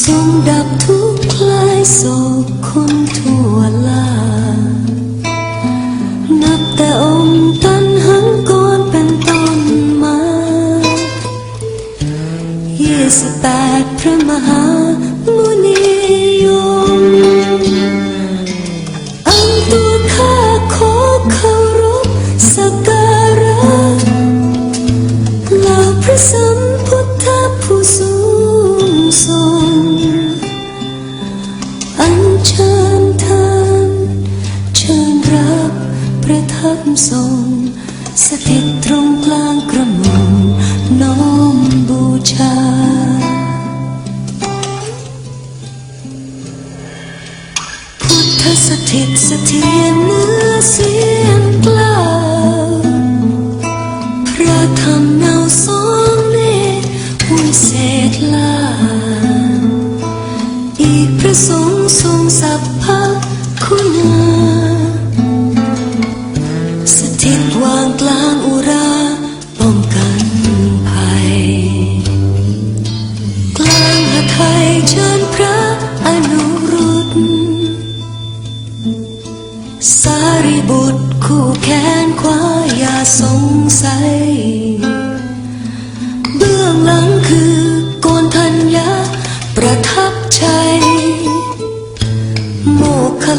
ทรงดับทุกคลายโศกคนทั่วลา นับแต่องค์ตันหังกรเป็นต้นมายี่สิบแปดพระมหามุนี พับทรงสถิตตรงกลางกระหม่อมน้อมบูชา พุทธสถิตสถียเนื้อเสียงกล่าวพระธรรมเงาสองเนหุ่นเศษลา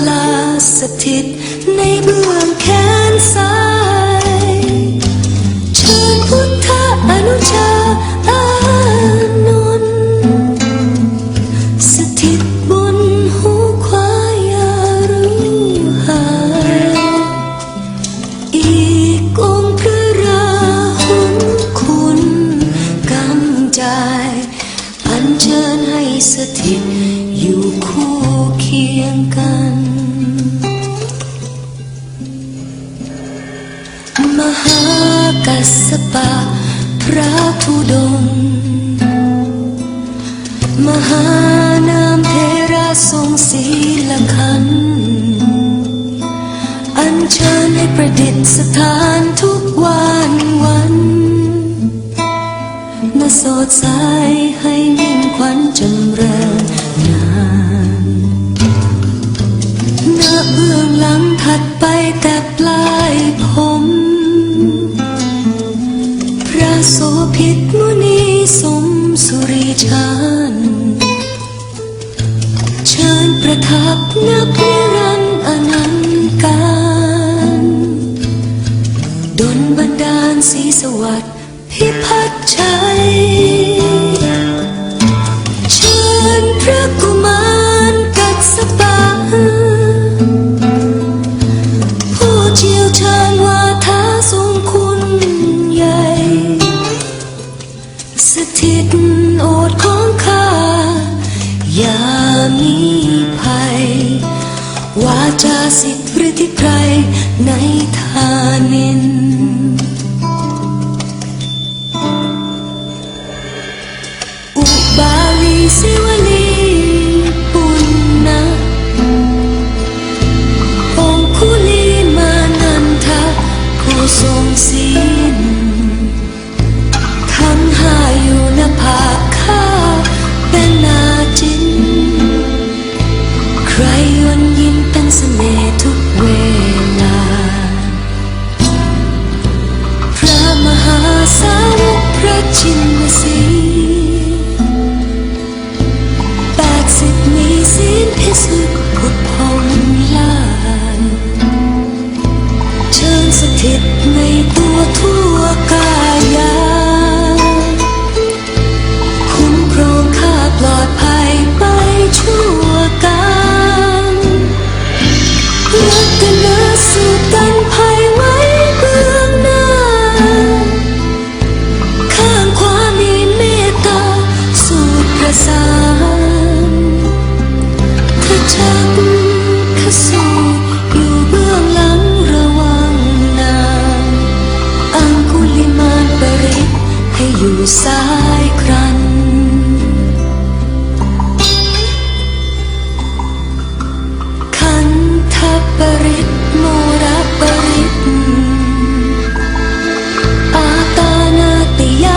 ลาสถิตในเบื้องแขนซ้าย มหากัสสปะพระทุดง มหานามเทระทรงศีลขัน อัญเชิญให้ประดิษฐานทุกวันวันนาสดใจ ฉันเชิญประทับนับนิรันอนันต์การดนบันดาลสีสวัสดิ์พิพัฒน์ใจ จาสิทธิ์หรือที่รในธานิน ปริตโมรปรตอาตานาย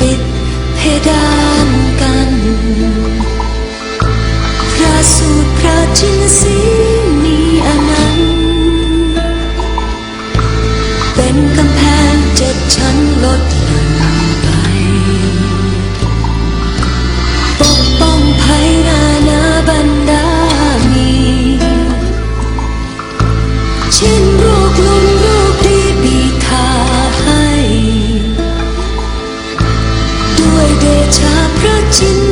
ปิดเพดานกัพระสูพระจินสีมีอนันเป็นกำแพงเจ็ดชั้นลด to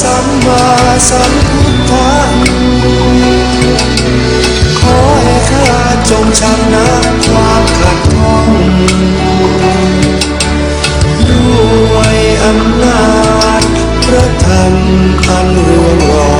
สัมมาสัมพุทธังขอให้ข้าจงชนะความขัดข้องด้วยอำนาจพระธรรมอันรวงรอ